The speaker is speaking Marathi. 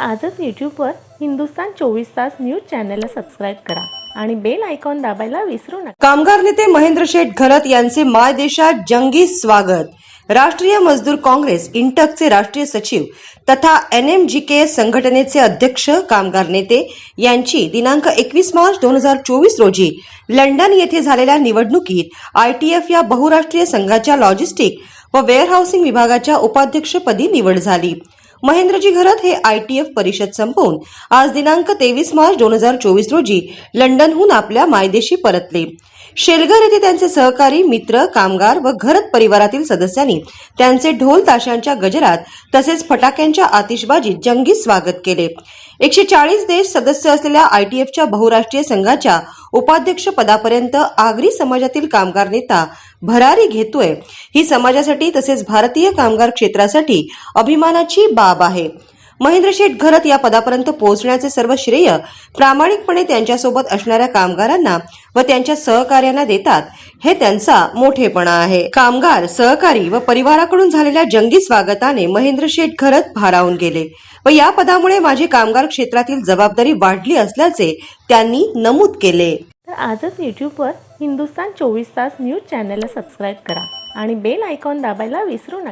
आजच यूट्यूबवर हिंदुस्तान चोवीस तास न्यूज चॅनलला सबस्क्राईब करा आणि बेल आयकॉन दाबायला विसरू नका. कामगार नेते महेंद्र शेठ घरत यांचे मायदेशात जंगी स्वागत. राष्ट्रीय मजदूर काँग्रेस इंटकचे राष्ट्रीय सचिव तथा एन एम जी के संघटनेचे अध्यक्ष कामगार नेते यांची दिनांक एकवीस मार्च दोन हजार चोवीस रोजी लंडन येथे झालेल्या निवडणुकीत आयटीएफ या बहुराष्ट्रीय संघाच्या लॉजिस्टिक व वेअरहाऊसिंग विभागाच्या उपाध्यक्षपदी निवड झाली. महेंद्रजी घरत हे आयटीएफ परिषद संपवून आज दिनांक तेवीस मार्च दोन हजार चोवीस रोजी लंडनहून आपल्या मायदेशी परतले. शेलघर येथे त्यांचे सहकारी मित्र कामगार व घरत परिवारातील सदस्यांनी त्यांचे ढोल ताशांच्या गजरात तसेच फटाक्यांच्या आतिषबाजीत जंगी स्वागत केले. एकशे चाळीस देश सदस्य असलेल्या आयटीएफच्या बहुराष्ट्रीय संघाच्या उपाध्यक्ष पदापर्यंत आगरी समाजातील कामगार नेता भरारी घेतोय. ही समाजासाठी तसेच भारतीय कामगार क्षेत्रासाठी अभिमानाची बाब आहे. महेंद्र शेठ घरत या पदापर्यंत पोहोचण्याचे सर्व श्रेय प्रामाणिकपणे त्यांच्यासोबत असणाऱ्या कामगारांना व त्यांच्या सहकार्यांना देतात. हे त्यांचा मोठेपणा आहे. कामगार सहकारी व परिवाराकडून झालेल्या जंगी स्वागताने महेंद्र शेठ घरत भारावून गेले व या पदामुळे माझी कामगार क्षेत्रातील जबाबदारी वाढली असल्याचे त्यांनी नमूद केले. तर आजच यूट्यूबवर हिंदुस्तान चोवीस तास न्यूज चॅनलला सबस्क्राईब करा आणि बेल आयकॉन दाबायला विसरू नका.